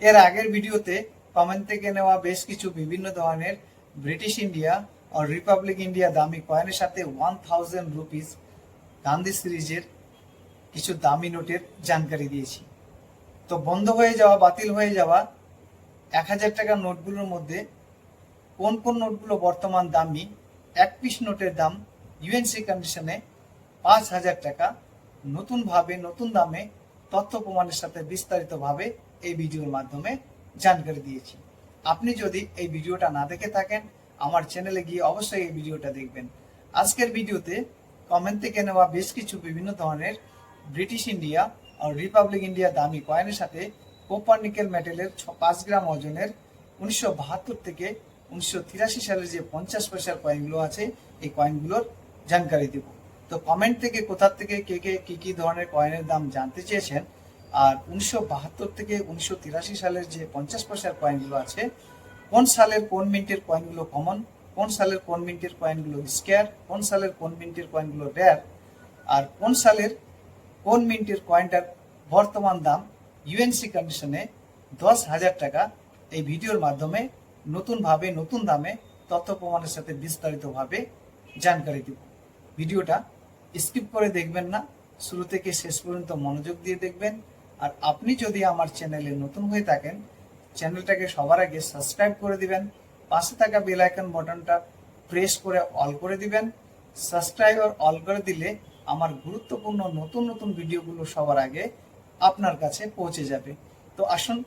এর আগের ভিডিওতে কমেন্ট থেকে নেওয়া বেশ কিছু বিভিন্ন ধরনের ব্রিটিশ ইন্ডিয়া ও রিপাবলিক ইন্ডিয়া দামি কয়েনের সাথে ওয়ান থাউজেন্ড রুপিস গান্ধী সিরিজের কিছু দামি নোটের জানকারি দিয়েছি। তো বন্ধ হয়ে যাওয়া, বাতিল হয়ে যাওয়া এক হাজার টাকার নোটগুলোর মধ্যে কোন কোন নোটগুলো বর্তমান দামি, এক পিস নোটের দাম ইউএনসি কন্ডিশনে পাঁচ হাজার টাকা। নতুনভাবে, নতুন দামে, তথ্য প্রমাণের সাথে বিস্তারিতভাবে এই ভিডিওর মাধ্যমে জানকারি দিয়েছি। আপনি যদি এই ভিডিওটা না দেখে থাকেন, আমার চ্যানেলে গিয়ে অবশ্যই এই ভিডিওটা দেখবেন। আজকের ভিডিওতে কমেন্ট থেকে নেওয়া বেশ কিছু বিভিন্ন ধরনের ব্রিটিশ ইন্ডিয়া আর রিপাবলিক ইন্ডিয়া দামি কয়েনের সাথে কোপার নিকেল মেটেলের ছ- পাঁচ গ্রাম ওজনের উনিশশো বাহাত্তর থেকে উনিশশো তিরাশি সালের যে পঞ্চাশ পয়সার কয়েনগুলো আছে, এই কয়েনগুলোর জানকারি দেব। তো কমেন্ট থেকে কোথা থেকে কে কে কি কি ধরনের কয়েনের দাম জানতে চেয়েছেন আর উনিশশো বাহাত্তর থেকে উনিশশো তিরাশি সালের যে পঞ্চাশ পয়সার কয়েনগুলো আছে, কোন সালের কোন মিন্টের কয়েনগুলো কমন কোন সালের কোন মিন্টের কয়েনগুলো স্কেয়ার কোন সালের কোন মিন্টের কয়েনগুলো রেয়ার আর কোন সালের কোন মিন্টের কয়েনটার বর্তমান দাম ইউএনসি কন্ডিশনে দশ হাজার টাকা এই ভিডিওর মাধ্যমে নতুনভাবে, নতুন দামে তথ্য প্রমাণের সাথে বিস্তারিতভাবে জানকারি দেব। ভিডিওটা স্কিপ করে দেখবেন না, শুরু থেকে শেষ পর্যন্ত মনোযোগ দিয়ে দেখবেন। আর আপনি যদি আমার চ্যানেলে নতুন হয়ে থাকেন, চ্যানেলটাকে সবার আগে সাবস্ক্রাইব করে দিবেন, পাশে থাকা বেল আইকন বাটনটা প্রেস করে অল করে দিবেন। সাবস্ক্রাইব আর অল করে দিলে আমার গুরুত্বপূর্ণ নতুন নতুন ভিডিওগুলো সবার আগে আপনার কাছে পৌঁছে যাবে। তো আসুন,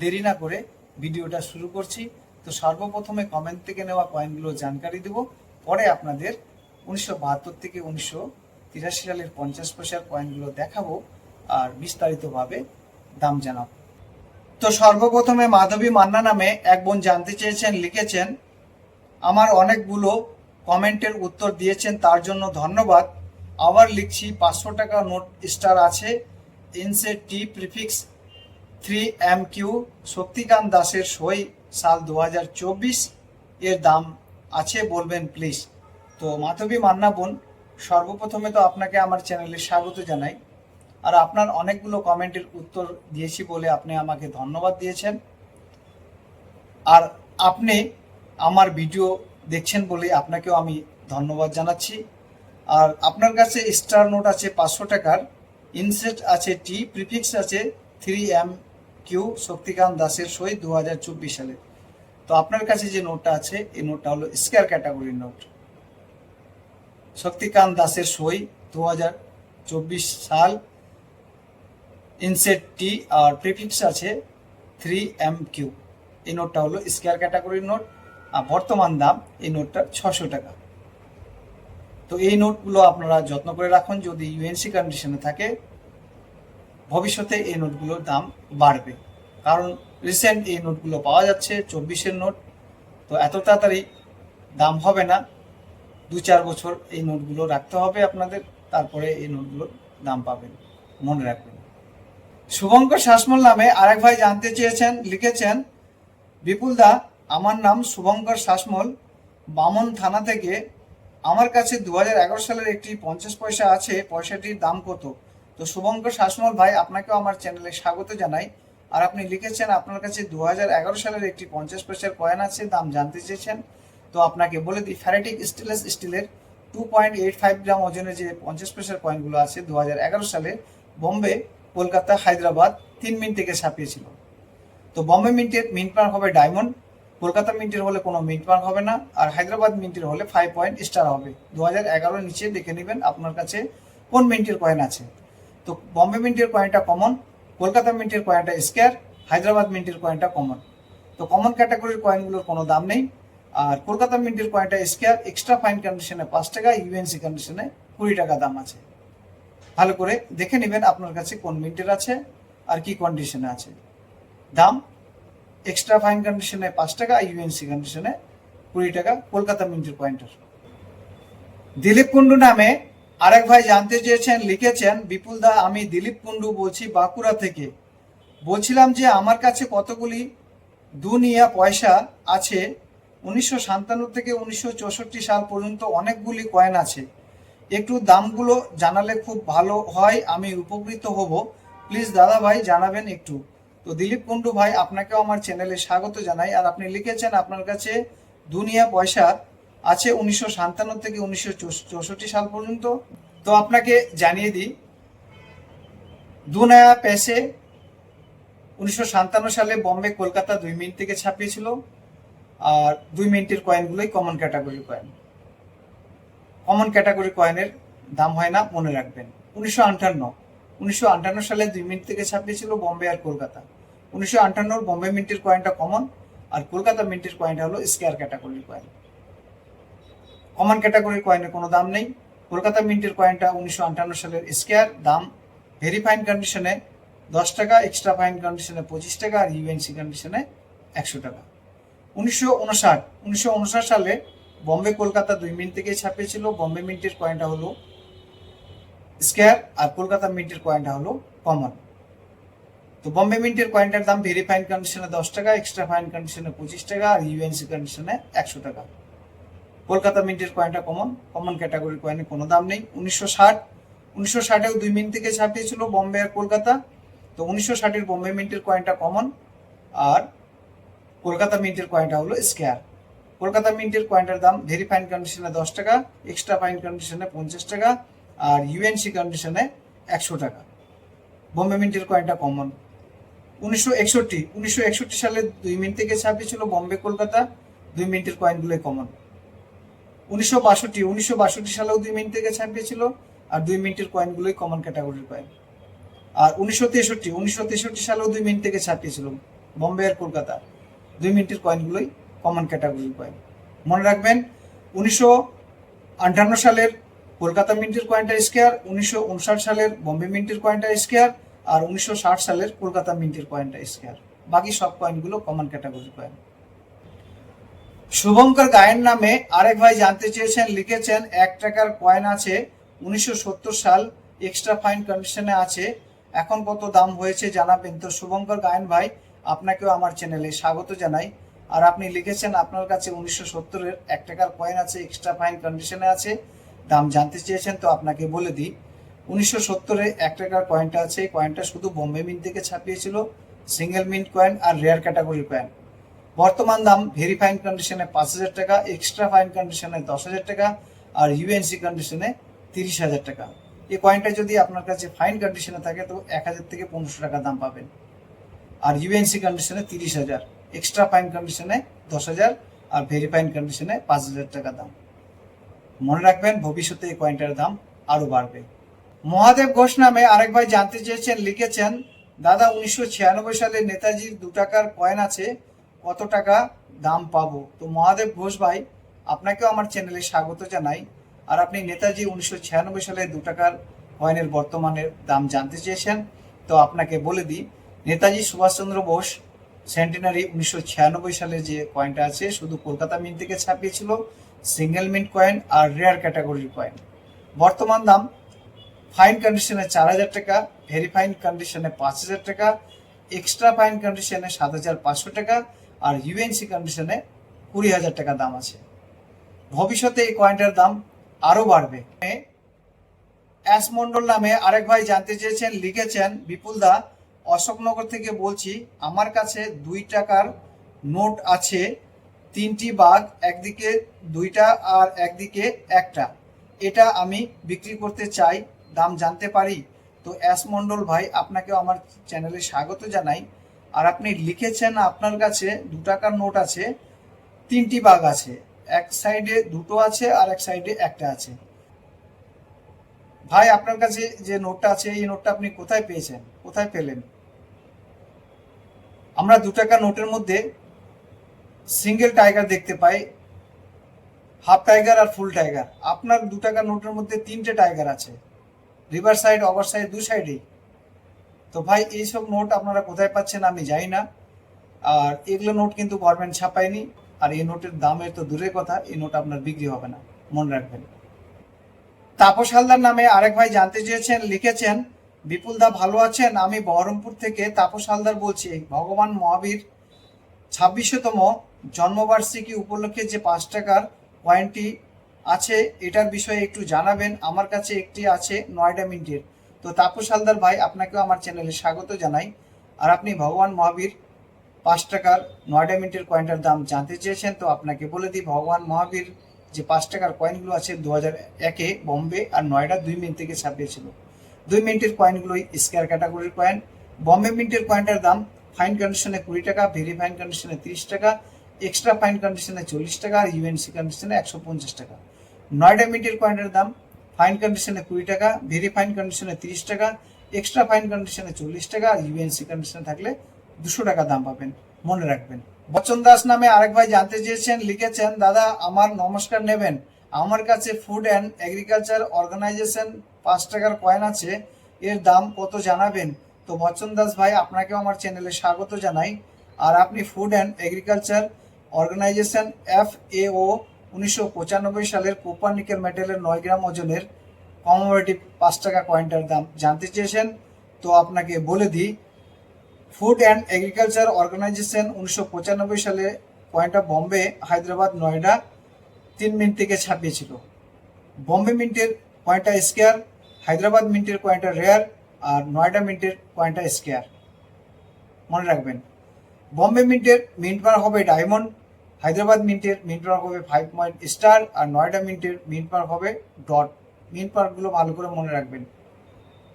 দেরি না করে ভিডিওটা শুরু করছি। তো সর্বপ্রথমে কমেন্ট থেকে নেওয়া কয়েনগুলো জানকারি দেব। পরে আপনাদের উনিশশো বাহাত্তর থেকে উনিশশো তিরাশি সালের পঞ্চাশ পয়সার কয়েনগুলো দেখাবো। আর বিস্তারিতভাবে দাম জানাব। তো সর্বপ্রথমে মাধবী মান্না নামে এক বোন জানতে চেয়েছেন, লিখেছেন, আমার অনেকগুলো কমেন্টের উত্তর দিয়েছেন, তার জন্য ধন্যবাদ। আবার লিখছি, পাঁচশো টাকা নোট স্টার আছে inset T prefix three M Q Shaktikanta দাসের সই সাল দু হাজার চব্বিশ এর দাম আছে, বলবেন প্লিজ তো মাধবী মান্না বোন, সর্বপ্রথমে তো আপনাকে আমার চ্যানেলে স্বাগত জানাই। আর আপনার অনেকগুলো কমেন্টের উত্তর দিয়েছি বলে আপনি আমাকে ধন্যবাদ দিয়েছেন। আর আপনি আমার ভিডিও দেখছেন বলে আপনাকেও আমি ধন্যবাদ জানাচ্ছি। আর আপনার কাছে স্টার নোট আছে পাঁচশো টাকার ইনসেট আছে টি প্রিফিক্স আছে থ্রি এম কিউ শক্তিকান্ত দাসের সই দু হাজার চব্বিশ সালে। তো আপনার কাছে যে নোটটা আছে, এই নোটটা হলো স্কোয়ার ক্যাটাগরির নোট শক্তিকান্ত দাসের সই দু হাজার চব্বিশ সাল ইনসেট টি আর প্রিফিক্স আছে থ্রি এম কিউ এই নোটটা হলো স্কোয়ার ক্যাটাগরির নোট আর বর্তমান দাম এই নোটটা ছশো টাকা। তো এই নোটগুলো আপনারা যত্ন করে রাখুন, যদি ইউএনসি কন্ডিশনে থাকে, ভবিষ্যতে এই নোটগুলোর দাম বাড়বে। কারণ রিসেন্ট এই নোটগুলো পাওয়া যাচ্ছে, চব্বিশের নোট তো এত তাড়াতাড়ি দাম হবে না। দু চার বছর এই নোটগুলো রাখতে হবে আপনাদের, তারপরে এই নোটগুলোর দাম পাবেন। মনে রাখবেন। শুভঙ্কর শাসমল নামে আরেক ভাই জানতে চেয়েছেন, লিখেছেন, বিপুল দা, আমার নাম শুভঙ্কর শাসমল। বামন থানা থেকে আমার কাছে দুহাজার এগারো সালের একটি পঞ্চাশ পয়সা আছে, পয়সাটির দাম কত? তো শুভঙ্কর শাসমল ভাই, আপনাকেও আমার চ্যানেলে স্বাগত জানাই। আর আপনি লিখেছেন, আপনার কাছে দু হাজার এগারো সালের একটি পঞ্চাশ পয়সার কয়েন আছে, দাম জানতে চেয়েছেন। তো আপনাকে বলে দিই, ফ্যারেটিক স্টেনলেস স্টিলের two point eight five gram ওজনের যে পঞ্চাশ পয়সার কয়েনগুলো আছে দু সালে, বোম্বে কলকাতা, হায়দ্রাবাদ তিন মিনিট থেকে ছাপিয়েছিল। তো বম্বে মিন্টের, মিন্ট মার্ক হবে ডায়মন্ড, কলকাতা মিন্টের হলে কোনো মিন্ট মার্ক হবে না, আর হায়দ্রাবাদ মিন্টের হলে ফাইভ পয়েন্ট স্টার হবে। দু হাজার এগারোর নিচে দেখে নেবেন আপনার কাছে কোন মিন্টের কয়েন আছে। তো বম্বে মিন্টের কয়েনটা কমন কলকাতা মিন্টের কয়েনটা স্কোয়ার হায়দ্রাবাদ মিন্টের কয়েনটা কমন তো কমন ক্যাটাগরির কয়েনগুলোর কোনো দাম নেই, আর কলকাতা মিন্টের কয়েনটা স্কোয়ার এক্সট্রা ফাইন কন্ডিশনে পাঁচ টাকা ইউএনসি কন্ডিশনে কুড়ি টাকা দাম আছে। ভালো করে দেখে নেবেন আপনার কাছে কোন মিন্টের আছে আর কি কন্ডিশনে আছে। দাম এক্সট্রা ফাইন কন্ডিশনে পাঁচ টাকা ইউএনসি কন্ডিশনে কুড়ি টাকা, কলকাতা মিন্টের পয়েন্টার দিলীপ কুন্ডু নামে আরেক ভাই জানতে চেয়েছেন, লিখেছেন, বিপুল দা, আমি দিলীপ কুন্ডু বলছি বাঁকুড়া থেকে। বলছিলাম যে আমার কাছে কতগুলি দুনিয়া পয়সা আছে, উনিশশো সাতান্ন থেকে উনিশশো চৌষট্টি সাল পর্যন্ত অনেকগুলি কয়েন আছে। একটু দামগুলো জানালে খুব ভালো হয়, আমি উপকৃত হব। প্লিজ দাদা ভাই, জানাবেন একটু। তো দিলীপ কুন্ডু ভাই, আপনাকেও আমার চ্যানেলে স্বাগত জানাই। আর আপনি লিখেছেন আপনার কাছে, দুনিয়া পয়সা আছে উনিশশো সাতান্ন থেকে উনিশশো চৌষট্টি সাল পর্যন্ত। তো আপনাকে জানিয়ে দিই দু নয়া পেসে উনিশশো সাতান্ন সালে বম্বে কলকাতা দুই মিনিট থেকে ছাপিয়েছিল। আর দুই মিনিটের কয়েনগুলোই common category coin common category কয়েনের দাম হয় না, মনে রাখবেন। উনিশশো আটান্ন। উনিশশো আটান্ন সালে দুই মিনিট থেকে ছাপিয়েছিল বম্বে আর কলকাতা। উনিশশো আটান্নর বম্বে মিন্টের কয়েনটা কমন আর কলকাতা মিন্টের কয়েনটা হলো স্কোয়ার ক্যাটাগরির কয়েন কমন ক্যাটাগরির কয়েনের কোনো দাম নেই। কলকাতা মিন্টের কয়েনটা উনিশশো আটান্ন সালের স্কোয়ার দাম ভেরি ফাইন কন্ডিশনে দশ টাকা এক্সট্রা ফাইন কন্ডিশনে পঁচিশ টাকা, আর ইউএনসি কন্ডিশনে একশো টাকা। উনিশশো উনষাট। উনিশশো উনষাট সালে বম্বে কলকাতা দুই মিনিট থেকে ছাপিয়েছিল। বম্বে মিন্টের কয়েনটা হলো স্কোয়ার আর কলকাতা মিন্টের কয়েনটা হলো কমন তো বম্বে মিন্টের কয়েনটার দাম ভেরি ফাইন কন্ডিশনে দশ টাকা এক্সট্রা ফাইন কন্ডিশনে পঁচিশ টাকা আর ইউএনসি কন্ডিশনে একশো টাকা। কলকাতা মিন্টের কয়েনটা কমন কমন ক্যাটাগরি কয়েনে কোনো দাম নেই। উনিশশো ষাট, উনিশশো ষাটেও দুই মিনিট থেকে ছাপিয়েছিল বম্বে আর কলকাতা। তো উনিশশো ষাটের বম্বে মিন্টের কয়েনটা কমন আর কলকাতা মিন্টের কয়েনটা হলো স্কোয়ার কলকাতা মিন্টের কয়েনটার দাম ভেরি ফাইন কন্ডিশনে দশ টাকা এক্সট্রা ফাইন কন্ডিশনে পঞ্চাশ টাকা, আর ইউএনসি কন্ডিশনে একশো টাকা। বোম্বে মিন্টের কয়েনটা কমন উনিশশো একষট্টি উনিশশো একষট্টি সালে দুই মিনিট থেকে ছাপিয়েছিল বম্বে, কলকাতা। দুই মিনিটের কয়েনগুলোই কমন উনিশশো বাষট্টি উনিশশো বাষট্টি সালেও দুই মিনিট থেকে ছাপিয়েছিল, আর দুই মিনিটের কয়েনগুলোই কমন ক্যাটাগরির কয়েন আর উনিশশো তেষট্টি উনিশশো তেষট্টি সালেও দুই মিনিট থেকে ছাপিয়েছিল, বম্বে আর কলকাতা। দুই মিনিটের কয়েনগুলোই কমন ক্যাটাগরির কয়েন মনে রাখবেন, উনিশশো আটান্ন সালের কলকাতা মিন্টের কয়েনটা স্কেয়ার উনিশশো উনষাট সালের বম্বে মিন্টের কয়েনটা স্কেয়ার আর উনিশশো ষাট সালের কলকাতা মিন্টের কয়েনটা স্কেয়ার বাকি সব কয়েনগুলো কমন ক্যাটাগরির কয়েন শুভঙ্কর গায়েন নামে আরেক ভাই জানতে চেয়েছেন, লিখেছেন, এক টাকার কয়েন আছে, উনিশশো সত্তর সাল এক্সট্রা ফাইন কন্ডিশনে আছে, এখন কত দাম হয়েছে জানাবেন? তো শুভঙ্কর গায়েন ভাই, আপনাকেও আমার চ্যানেলে স্বাগত জানাই। আর আপনি লিখেছেন আপনার কাছে উনিশশো সত্তরের এক টাকার কয়েন আছে এক্সট্রা ফাইন কন্ডিশনে আছে, দাম জানতে চেয়েছেন তো আপনাকে বলে দিই। উনিশশো সত্তরে এক টাকার কয়েনটা আছে, এই কয়েনটা শুধু বোম্বে মিন্ট থেকে ছাপিয়েছিল সিঙ্গেল মিন্ট কয়েন আর রেয়ার ক্যাটাগরির কয়েন বর্তমান দাম ভেরি ফাইন কন্ডিশনে পাঁচ হাজার টাকা এক্সট্রা ফাইন কন্ডিশনে দশ হাজার টাকা, আর ইউএনসি কন্ডিশনে তিরিশ হাজার টাকা। এই কয়েনটা যদি আপনার কাছে ফাইন কন্ডিশনে থাকে, তো এক হাজার থেকে পনেরোশো টাকা দাম পাবেন। আর ইউএনসি কন্ডিশনে তিরিশ হাজার। এক্সট্রা ফাইন কন্ডিশনে দশ হাজার আর ভেরি ফাইন কন্ডিশনে পাঁচ হাজার টাকা দাম। মনে রাখবেন, ভবিষ্যতে এই কয়েনটার দাম আরও বাড়বে। মহাদেব ঘোষ নামে আরেক ভাই জানতে চেয়েছেন, লিখেছেন, দাদা, উনিশশো ছিয়ানব্বই সালে নেতাজির দু টাকার কয়েন আছে, কত টাকা দাম পাবো? তো মহাদেব ঘোষ ভাই, আপনাকেও আমার চ্যানেলে স্বাগত জানাই। আর আপনি নেতাজি উনিশশো ছিয়ানব্বই সালে দু টাকার কয়েনের বর্তমানের দাম জানতে চেয়েছেন, তো আপনাকে বলে দিই, নেতাজি সুভাষচন্দ্র বোস সেন্টেনারি উনিশশো সালে যে কয়েনটা আছে, শুধু কলকাতা মিন্ট থেকে ছাপিয়েছিল সিঙ্গেল মিন্ট কয়েন আর রেয়ার ক্যাটাগরির কয়েন বর্তমান দাম ফাইন কন্ডিশনে চার হাজার টাকা ভেরি ফাইন কন্ডিশনে পাঁচ হাজার টাকা এক্সট্রা ফাইন কন্ডিশনে সাত হাজার পাঁচশো টাকা, আর ইউএনসি কন্ডিশনে কুড়ি হাজার টাকা দাম আছে। ভবিষ্যতে এই কয়েনটার দাম আরও বাড়বে। অ্যাস মন্ডল নামে আরেক ভাই জানতে চেয়েছেন, লিখেছেন বিপুল দা অশোকনগর থেকে বলছি, আমার কাছে দুই টাকার নোট আছে, তিনটি বাঘ, একদিকে দুইটা আর একদিকে একটা। এটা আমি বিক্রি করতে চাই, দাম জানতে পারি? তো অ্যাস মন্ডল ভাই, আপনাকেও আমার চ্যানেলে স্বাগত জানাই। আর আপনি লিখেছেন আপনার কাছে দু টাকার নোট আছে, তিনটি বাঘ আছে। এক সাইডে দুটো আছে আর এক সাইডে একটা আছে। ভাই, আপনার কাছে যে নোটটা আছে, এই নোটটা আপনি কোথায় পেয়েছেন? কোথায় পেলেন? আমরা দু টাকা নোটের মধ্যে সিঙ্গেল টাইগার দেখতে পাই হাফ টাইগার আর ফুল টাইগার আপনার দু টাকার নোটের মধ্যে তিনটে টাইগার আছে রিভার সাইড ওভার সাইড দু সাইডেই তো ভাই, এইসব নোট আপনারা কোথায় পাচ্ছেন আমি জানি না। আর এগুলো নোট কিন্তু গভর্নমেন্ট ছাপায়নি, আর এই নোটের দামের তো দূরের কথা, এই নোট আপনার বিক্রি হবে না, মনে রাখবেন। তাপস হালদার নামে আরেক ভাই জানতে চেয়েছেন, লিখেছেন বিপুল দা ভালো আছেন? আমি বহরমপুর থেকে তাপস হালদার বলছি। ভগবান মহাবীর ছাব্বিশতম জন্মবার্ষিকী উপলক্ষে যে পাঁচ টাকার কয়েনটি আছে, এটার বিষয়ে একটু জানাবেন। আমার কাছে একটি আছে নয়ডা মিন্টের। তো তাপস হালদার ভাই, আপনাকেও আমার চ্যানেলে স্বাগত জানাই। আর আপনি ভগবান মহাবীর পাঁচ টাকার নয়ডা মিন্টের কয়েনটার দাম জানতে চেয়েছেন, তো আপনাকে বলে দিই, ভগবান মহাবীর যে পাঁচ টাকার কয়েনগুলো আছে, দু হাজার একে বম্বে আর নয়ডা দুই মিনিট থেকে ছাপিয়েছিল। দুই মিনিটের কয়েনগুলোই স্কোয়ার ক্যাটাগরির কয়েন বম্বে মিন্টের কয়েনটার দাম ফাইন কন্ডিশনে কুড়ি টাকা ভেরি ফাইন কন্ডিশনে তিরিশ টাকা এক্সট্রা ফাইন কন্ডিশনে চল্লিশ টাকা আর ইউএনসি কন্ডিশনে একশো পঞ্চাশ টাকা। নয়ডা মিন্টের কয়েনের দাম ফাইন কন্ডিশনে কুড়ি টাকা ভেরি ফাইন কন্ডিশনে তিরিশ টাকা এক্সট্রা ফাইন কন্ডিশনে চল্লিশ টাকা আর ইউএনসি কন্ডিশনে থাকলে দুশো টাকা দাম পাবেন। মনে রাখবেন। বচন দাস নামে আরেক ভাই জানতে চেয়েছেন, লিখেছেন, দাদা, আমার নমস্কার নেবেন। আমার কাছে ফুড অ্যান্ড এগ্রিকালচার অর্গানাইজেশন পাঁচ টাকার কয়েন আছে, এর দাম কত জানাবেন? তো বচ্চন দাস ভাই, আপনাকেও আমার চ্যানেলে স্বাগত জানাই। আর আপনি food and agriculture organisation F A O উনিশশো পঁচানব্বই সালের কোপার নিকেল মেটেলের নয় গ্রাম ওজনের কমোডিটিভ পাঁচ টাকা কয়েনটার দাম জানতে চেয়েছেন। তো আপনাকে বলে দিই ফুড অ্যান্ড এগ্রিকালচার অর্গানাইজেশন উনিশশো পঁচানব্বই সালে কয়েনটা বম্বে হায়দ্রাবাদ নয়ডা তিন মিনিট থেকে ছাপিয়েছিল। বম্বে মিন্টের কয়েনটা স্কেয়ার, হায়দ্রাবাদ মিন্টের কয়েনটা রেয়ার আর নয়ডা মিন্টের কয়েনটা স্কেয়ার। মনে রাখবেন, বম্বে মিন্টের মিন্ট বার হবে ডায়মন্ড, হায়দ্রাবাদ মিন্টের মিন্ট বার হবে ফাইভ পয়েন্ট স্টার আর নয়ডা মিন্টের মিন্ট বার হবে ডট। মিন্ট পারগুলো ভালো করে মনে রাখবেন।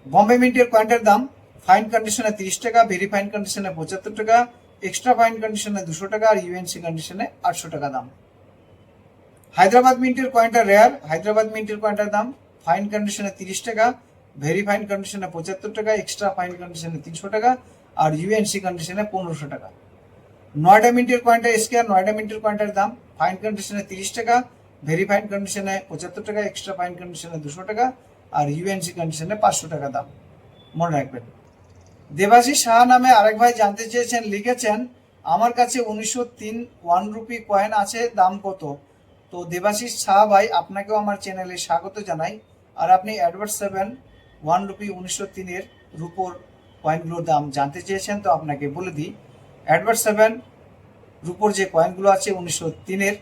বম্বে মিন্টের কয়েনটার দাম ফাইন কন্ডিশনে তিরিশ টাকা, ভেরি ফাইন কন্ডিশনে পঁচাত্তর টাকা, এক্সট্রা ফাইন কন্ডিশনে দুশো টাকা আর ইউএনসি কন্ডিশনে আটশো টাকা দাম। হায়দ্রাবাদ মিন্টের কয়েনটা রেয়ার হায়দ্রাবাদ মিন্টের কয়েনটার দাম ফাইন কন্ডিশনে তিরিশ টাকা ভেরি ফাইন কন্ডিশনে পঁচাত্তর টাকা এক্সট্রা ফাইন কন্ডিশনে তিনশো টাকা, আর ইউএনসি কন্ডিশনে পনেরোশো টাকা। নয়ডা মিন্টের কয়েনটা স্কেয়ার নয়ডা মিন্টের কয়েনটার দাম ফাইন কন্ডিশনে তিরিশ টাকা ভেরি ফাইন কন্ডিশনে পঁচাত্তর টাকা এক্সট্রা ফাইন কন্ডিশনে দুশো টাকা, আর ইউএনসি কন্ডিশনে পাঁচশো টাকা দাম। মনে রাখবেন। দেবাশিস সাহা নামে আরেক ভাই জানতে চেয়েছেন, লিখেছেন, আমার কাছে উনিশশো তিন ওয়ান রুপি কয়েন আছে, দাম কত? তো দেবাশিস সাহা ভাই, আপনাকেও আমার চ্যানেলে স্বাগত জানাই। আর আপনি অ্যাডভার্ট সেভেন ওয়ান রুপি উনিশশো তিনের রুপোর কয়েনগুলোর দাম জানতে চেয়েছেন, তো আপনাকে বলে দিই। অ্যাডভার্ট সেভেন রুপোর যে কয়েনগুলো আছে উনিশশো তিনের,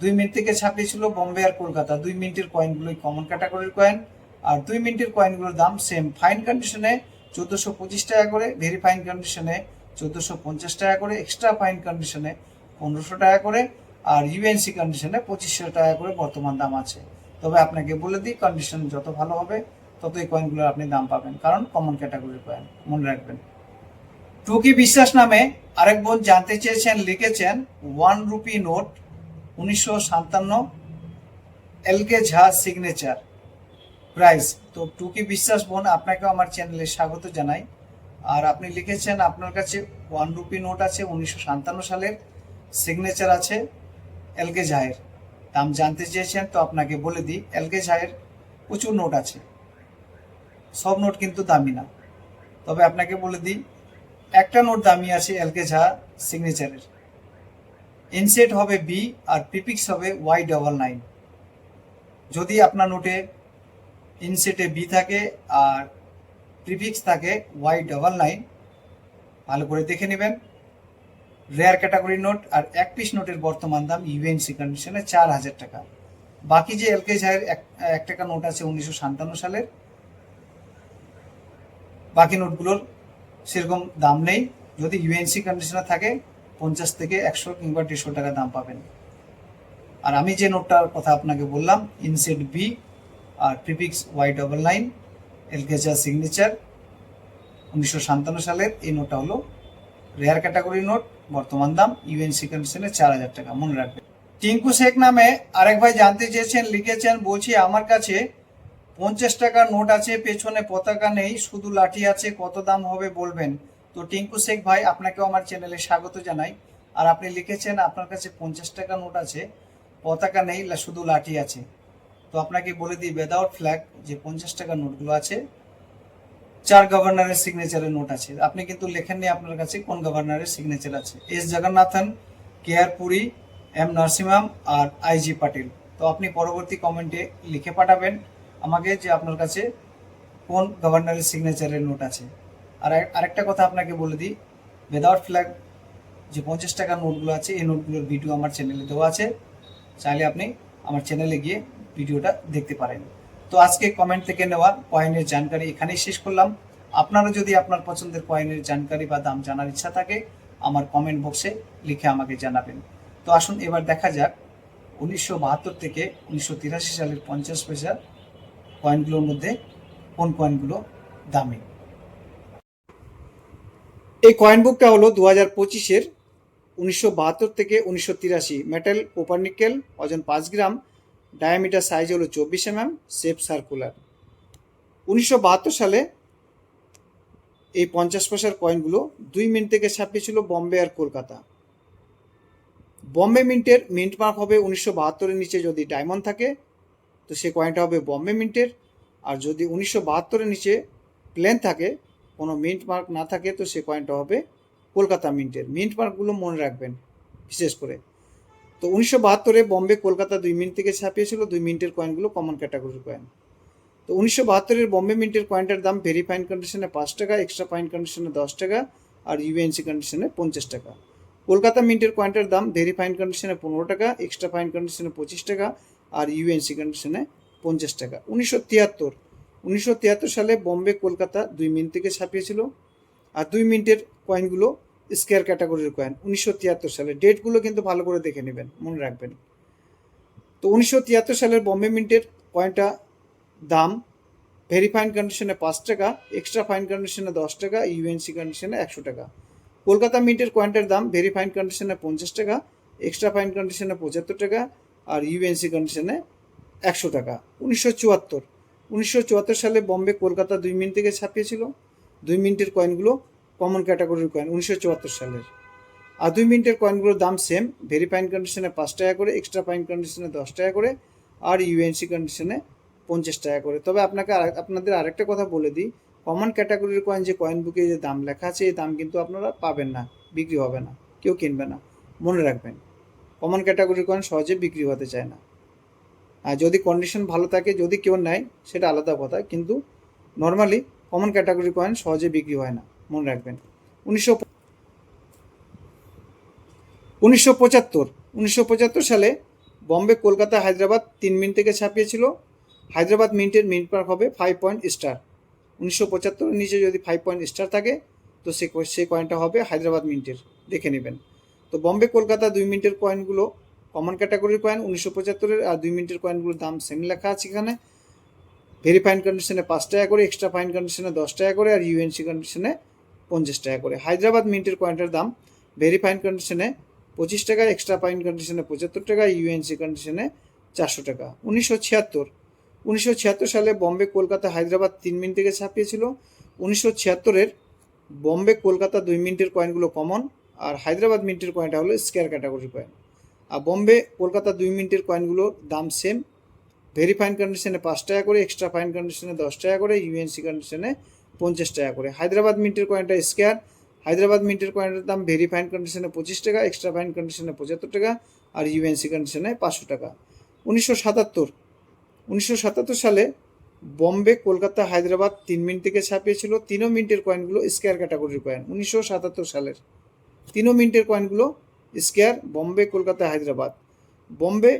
দুই মিনিট থেকে ছাপিয়েছিল বম্বে আর কলকাতা দুই মিনিটের কয়েনগুলোই কমন ক্যাটাগরির কয়েন আর দুই মিনিটের কয়েনগুলোর দাম সেম ফাইন কন্ডিশনে চোদ্দোশো পঁচিশ টাকা করে ভেরি ফাইন কন্ডিশনে চোদ্দোশো পঞ্চাশ টাকা করে এক্সট্রা ফাইন কন্ডিশনে পনেরোশো টাকা করে। আর ইউএনসি কন্ডিশনে পঁচিশশো টাকা করে বর্তমান দাম আছে। তবে আপনাকে বলে দিই কন্ডিশন যত ভালো হবে তত এই কয়েনগুলোর আপনি দাম পাবেন। কারণ কমন ক্যাটাগরির কয়েন মনে রাখবেন। টুকি বিশ্বাস নামে আরেক বোন জানতে চেয়েছেন, লিখেছেন ওয়ান রুপি নোট উনিশশো সাতান্ন এলকে ঝা সিগনেচার প্রাইস তো টুকি বিশ্বাস বোন, আপনাকেও আমার চ্যানেলে স্বাগত জানাই। আর আপনি লিখেছেন, আপনার কাছে ওয়ান রুপি নোট আছে, উনিশশো সাতান্ন সালের সিগনেচার আছে। এলকে ঝায়ের। দাম জানতে চেয়েছেন তো আপনাকে বলে দিই, এলকে ঝায়ের প্রচুর নোট আছে। সব নোট কিন্তু দামি না। তবে আপনাকে বলে দিই, একটা নোট দামি আছে এলকে ঝা সিগনেচারের ইনসেট হবে বি আর পিপিক্স হবে ওয়াই ডবল নাইন যদি আপনার নোটে ইনসেটে বি থাকে আর প্রিফিক্স থাকে ওয়াই ডবল নাইন ভালো করে দেখে নেবেন। রেয়ার ক্যাটাগরি নোট আর এক পিস নোটের বর্তমান দাম ইউএনসি কন্ডিশনে চার হাজার টাকা। বাকি যে এলকে ঝায়ের এক টাকা নোট আছে উনিশশো সাতান্ন সালের, বাকি নোটগুলোর সেরকম দাম নেই। যদি ইউএনসি কন্ডিশনে থাকে, পঞ্চাশ থেকে একশো কিংবা দেড়শো টাকা দাম পাবেন। আর আমি যে নোটটার কথা আপনাকে বললাম inset B R prefix Y double nine এলকেচার signature উনিশশো সাতান্ন সালের, এই নোটটা হলো রেয়ার ক্যাটাগরি নোট বর্তমান দাম ইউএনসি কন্ডিশনে চার হাজার টাকা, মনে রাখবেন টিঙ্কু শেখ নামে আরেক ভাই জানতে চেয়েছেন, লিখেছেন, বলছি, আমার কাছে পঞ্চাশ টাকার নোট আছে, পেছনে পতাকা নেই, শুধু লাঠি আছে, কত দাম হবে বলবেন? তো টিঙ্কু শেখ ভাই, আপনাকেও আমার চ্যানেলে স্বাগত জানাই। আর আপনি লিখেছেন, আপনার কাছে পঞ্চাশ টাকা নোট আছে, পতাকা নেই, শুধু লাঠি আছে। তো আপনাকে বলে দিই উইদাউট ফ্ল্যাগ যে পঞ্চাশ টাকার নোটগুলো আছে চার গভর্নরের সিগনেচারের নোট আছে। আপনি কিন্তু লেখেননি আপনার কাছে কোন গভর্নরের সিগনেচার আছে। S Jagannathan, K R Puri, M Narasimham আর আইজি পাটিল। তো আপনি পরবর্তী কমেন্টে লিখে পাঠাবেন আমাকে যে আপনার কাছে কোন গভর্নরের সিগনেচারের নোট আছে। আর আরেকটা কথা আপনাকে বলে দিই উইদাউট ফ্ল্যাগ যে পঞ্চাশ টাকার নোটগুলো আছে, এই নোটগুলোর ভিডিও আমার চ্যানেলে দেওয়া আছে। চাইলে আপনি আমার চ্যানেলে গিয়ে ভিডিওটা দেখতে পারেন। তো আজকে কমেন্ট থেকে নেওয়া কয়েনের জানকারি এখানেই শেষ করলাম। আপনারা যদি আপনার পছন্দের কয়েনের জানকারি বা দাম জানার ইচ্ছা থাকে, আমার কমেন্ট বক্সে লিখে আমাকে জানাবেন। তো আসুন, এবার দেখা যাক উনিশশো বাহাত্তর থেকে উনিশশো তিরাশি সালের পঞ্চাশ পয়সা কয়েনগুলোর মধ্যে কোন কয়েনগুলো দামি? এই কয়েন বুকটা হলো দু হাজার পঁচিশের উনিশশো বাহাত্তর থেকে উনিশশো তিরাশি। মেটাল কোপার নিকেল ওজন পাঁচ গ্রাম। ডায়ামিটার সাইজ হলো চব্বিশ এম এম শেপ সার্কুলার উনিশশো বাহাত্তর সালে এই পঞ্চাশ পয়সার কয়েনগুলো দুই মিনিট থেকে ছাপিয়েছিল বম্বে আর কলকাতা। বম্বে মিন্টের মিন্ট মার্ক হবে উনিশশো বাহাত্তরের নিচে যদি ডায়মন্ড থাকে, তো সে কয়েনটা হবে বম্বে মিন্টের। আর যদি উনিশশো বাহাত্তরের নিচে প্লেন থাকে, কোনো মিন্ট মার্ক না থাকে, তো সে কয়েনটা হবে কলকাতা মিন্টের। মিন্ট মার্কগুলো মনে রাখবেন, বিশেষ করে। তো উনিশশো বাহাত্তরে বম্বে, কলকাতা দুই মিনিট থেকে ছাপিয়েছিল, দুই মিনিটের কয়েনগুলো কমন ক্যাটাগরির কয়েন তো উনিশশো বাহাত্তরের বম্বে মিন্টের কয়েনটার দাম ভেরি ফাইন কন্ডিশনে পাঁচ টাকা এক্সট্রা ফাইন কন্ডিশনে দশ টাকা, আর ইউএনসি কন্ডিশনে পঞ্চাশ টাকা। কলকাতা মিন্টের কয়েনটার দাম ভেরি ফাইন কন্ডিশনে পনেরো টাকা এক্সট্রা ফাইন কন্ডিশনে পঁচিশ টাকা, আর ইউএনসি কন্ডিশনে পঞ্চাশ টাকা। উনিশশো তিয়াত্তর উনিশশো তিয়াত্তর সালে বম্বে, কলকাতা দুই মিনিট থেকে ছাপিয়েছিল, আর দুই মিনিটের কয়েনগুলো স্কোয়ার ক্যাটাগরির কয়েন উনিশশো তিয়াত্তর সালে ডেটগুলো কিন্তু ভালো করে দেখে নেবেন, মনে রাখবেন। তো উনিশশো তিয়াত্তর সালের বম্বে মিন্টের কয়েনটা দাম ভেরি ফাইন কন্ডিশনে পাঁচ টাকা এক্সট্রা ফাইন কন্ডিশনে দশ টাকা ইউএনসি কন্ডিশনে একশো টাকা। কলকাতা মিন্টের কয়েনটার দাম ভেরি ফাইন কন্ডিশনে পঞ্চাশ টাকা এক্সট্রা ফাইন কন্ডিশনে পঁচাত্তর টাকা, আর ইউএনসি কন্ডিশনে একশো টাকা। উনিশশো চুয়াত্তর উনিশশো চুয়াত্তর সালে বম্বে কলকাতা দুই মিনিট থেকে ছাপিয়েছিল। দুই মিনিটের কয়েনগুলো কমন ক্যাটাগরির কয়েন উনিশশো চুয়াত্তর সালের। আর দুই মিনিটের কয়েনগুলোর দাম সেম ভেরি ফাইন কন্ডিশনে পাঁচ টাকা করে এক্সট্রা ফাইন কন্ডিশনে দশ টাকা করে, আর ইউএনসি কন্ডিশনে পঞ্চাশ টাকা করে। তবে আপনাকে আপনাদের আরেকটা কথা বলে দিই কমন ক্যাটাগরির কয়েন যে কয়েন বুকে যে দাম লেখা আছে, এই দাম কিন্তু আপনারা পাবেন না, বিক্রি হবে না, কেউ কিনবে না। মনে রাখবেন কমন ক্যাটাগরির কয়েন সহজে বিক্রি হতে চায় না। আর যদি কন্ডিশন ভালো থাকে, যদি কেউ নেয়, সেটা আলাদা কথা, কিন্তু নর্মালি কমন ক্যাটাগরি কয়েন সহজে বিক্রি হয় না। মনে রাখবেন। উনিশশো উনিশশো পঁচাত্তর। উনিশশো পঁচাত্তর সালে বম্বে, কলকাতা, হায়দ্রাবাদ তিন মিনিট থেকে ছাপিয়েছিল হায়দ্রাবাদ মিন্টের মিন্ট মার্ক হবে ফাইভ পয়েন্ট স্টার উনিশশো পঁচাত্তরের নিচে যদি ফাইভ পয়েন্ট স্টার থাকে, তো সে সেই কয়েনটা হবে হায়দ্রাবাদ মিন্টের। দেখে নেবেন। তো বম্বে, কলকাতা দুই মিনিটের কয়েনগুলো কমন ক্যাটাগরির কয়েন উনিশশো পঁচাত্তরের আর দুই মিনিটের কয়েনগুলোর দাম সেম লেখা আছে এখানে। ভেরি ফাইন কন্ডিশনে পাঁচ টাকা করে এক্সট্রা ফাইন কন্ডিশনে দশ টাকা করে, আর ইউএনসি কন্ডিশনে পঞ্চাশ টাকা করে। হায়দ্রাবাদ মিন্টের কয়েনটার দাম ভেরি ফাইন কন্ডিশনে পঁচিশ টাকা এক্সট্রা ফাইন কন্ডিশনে পঁচাত্তর টাকা ইউএনসি কন্ডিশনে চারশো টাকা। উনিশশো ছিয়াত্তর। উনিশশো ছিয়াত্তর সালে বম্বে, কলকাতা, হায়দ্রাবাদ তিন মিনিট থেকে ছাপিয়েছিল। উনিশশো ছিয়াত্তরের বম্বে, কলকাতা দুই মিনিটের কয়েনগুলো কমন আর হায়দ্রাবাদ মিনিটের কয়েনটা হলো স্কোয়ার ক্যাটাগরি কয়েন আর বম্বে, কলকাতা দুই মিনিটের কয়েনগুলোর দাম সেম ভেরি ফাইন কন্ডিশনে পাঁচ টাকা করে এক্সট্রা ফাইন কন্ডিশনে দশ টাকা করে ইউএনসি কন্ডিশনে পঞ্চাশ টাকা করে। হায়দ্রাবাদ মিন্টের কয়েনটা স্কোয়ার হায়দ্রাবাদ মিন্টের কয়েনটার দাম ভেরি ফাইন কন্ডিশনে পঁচিশ টাকা এক্সট্রা ফাইন কন্ডিশনে পঁচাত্তর টাকা আর ইউএনসি কন্ডিশনে পাঁচশো টাকা। উনিশশো সাতাত্তর উনিশশো সাতাত্তর সালে বম্বে, কলকাতা, হায়দ্রাবাদ তিন মিনিট থেকে ছাপিয়েছিল। তিনও মিনিটের কয়েনগুলো স্কোয়ার ক্যাটাগরির কয়েন উনিশশো সাতাত্তর সালের তিনও মিনিটের কয়েনগুলো স্কোয়ার বম্বে, কলকাতা, হায়দ্রাবাদ। বম্বে,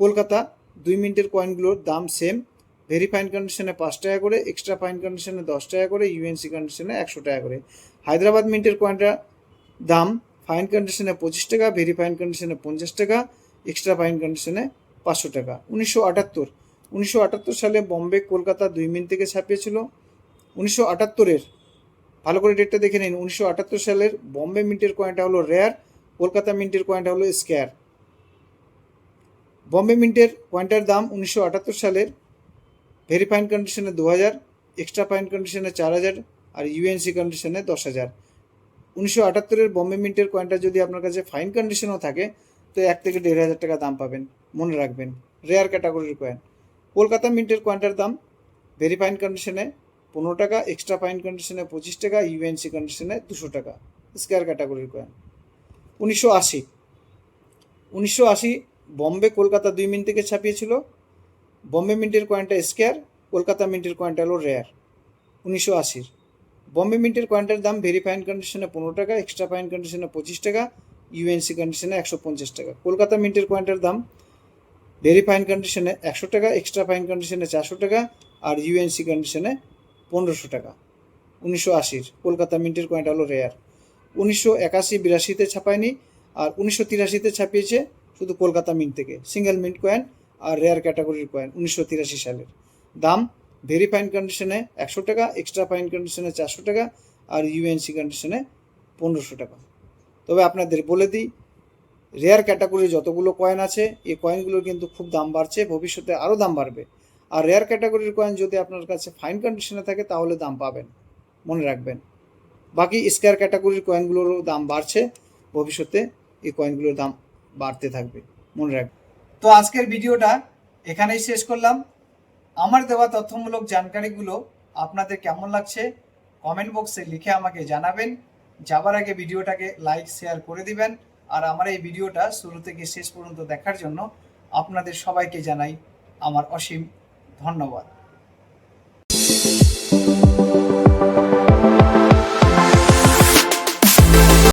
কলকাতা দুই মিনিটের কয়েনগুলোর দাম সেম ভেরি ফাইন কন্ডিশনে পাঁচ টাকা করে এক্সট্রা ফাইন কন্ডিশনে দশ টাকা করে ইউএনসি কন্ডিশনে একশো টাকা করে। হায়দ্রাবাদ মিন্টের কয়েনটার দাম ফাইন কন্ডিশনে পঁচিশ টাকা ভেরি ফাইন কন্ডিশনে পঞ্চাশ টাকা এক্সট্রা ফাইন কন্ডিশনে পাঁচশো টাকা। উনিশশো আটাত্তর। উনিশশো আটাত্তর সালে বম্বে, কলকাতা দুই মিনিট থেকে ছাপিয়েছিল। উনিশশো আটাত্তরের, ভালো করে ডেটটা দেখে নিন, উনিশশো আটাত্তর সালের বম্বে মিন্টের কয়েনটা হলো রেয়ার কলকাতা মিন্টের কয়েনটা হলো স্কোয়ার বম্বে মিন্টের কয়েনটার দাম উনিশশো আটাত্তর সালের ভেরি ফাইন কন্ডিশনে দু হাজার এক্সট্রা ফাইন কন্ডিশনে চার হাজার আর ইউএনসি কন্ডিশনে দশ হাজার উনিশশো আটাত্তরের বম্বে মিন্টের কয়েনটা যদি আপনার কাছে ফাইন কন্ডিশনও থাকে, তো এক থেকে দেড় হাজার টাকা দাম পাবেন। মনে রাখবেন রেয়ার ক্যাটাগরির কয়েন কলকাতা মিন্টের কয়েনটার দাম ভেরি ফাইন কন্ডিশনে পনেরো টাকা এক্সট্রা ফাইন কন্ডিশনে পঁচিশ টাকা ইউএনসি কন্ডিশনে দুশো টাকা স্কোয়ার ক্যাটাগরির কয়েন উনিশশো আশি। উনিশশো আশি বম্বে কলকাতা দুই মিনিট থেকে ছাপিয়েছিল। বম্বে মিন্টের কয়েনটা স্কেয়ার কলকাতা মিন্টের কয়েনটা হলো রেয়ার উনিশশো আশির। বম্বে মিন্টের কয়েনটার দাম ভেরি ফাইন কন্ডিশনে পনেরো টাকা এক্সট্রা ফাইন কন্ডিশনে পঁচিশ টাকা ইউএনসি কন্ডিশনে একশো পঞ্চাশ টাকা। কলকাতা মিন্টের কয়েনটার দাম ভেরি ফাইন কন্ডিশনে একশো টাকা এক্সট্রা ফাইন কন্ডিশনে চারশো টাকা, আর ইউএনসি কন্ডিশনে পনেরোশো টাকা। উনিশশো আশির, কলকাতা মিন্টের কয়েনটা হলো রেয়ার উনিশশো একাশি বিরাশিতে ছাপায়নি, আর উনিশশো তিরাশিতে ছাপিয়েছে শুধু কলকাতা মিন্ট থেকে। সিঙ্গেল মিন্ট কয়েন আর রেয়ার ক্যাটাগরির কয়েন উনিশশো তিরাশি সালের। দাম ভেরি ফাইন কন্ডিশনে একশো টাকা এক্সট্রা ফাইন কন্ডিশনে চারশো টাকা আর ইউএনসি কন্ডিশনে পনেরোশো টাকা। তবে আপনাদের বলে দিই রেয়ার ক্যাটাগরির যতগুলো কয়েন আছে, এই কয়েনগুলোর কিন্তু খুব দাম বাড়ছে, ভবিষ্যতে আরও দাম বাড়বে। আর রেয়ার ক্যাটাগরির কয়েন যদি আপনার কাছে ফাইন কন্ডিশনে থাকে, তাহলে দাম পাবেন, মনে রাখবেন। বাকি স্কোয়ার ক্যাটাগরির কয়েনগুলোরও দাম বাড়ছে, ভবিষ্যতে এই কয়েনগুলোর দাম বাড়তে থাকবে, মনে রাখবেন। তো আজকের ভিডিওটা এখানেই শেষ করলাম। আমার দেওয়া তথ্যমূলক জানকারিগুলো আপনাদের কেমন লাগছে কমেন্ট বক্সে লিখে আমাকে জানাবেন। যাবার আগে ভিডিওটাকে লাইক, শেয়ার করে দিবেন। আর আমার এই ভিডিওটা শুরু থেকে শেষ পর্যন্ত দেখার জন্য আপনাদের সবাইকে জানাই আমার অসীম ধন্যবাদ।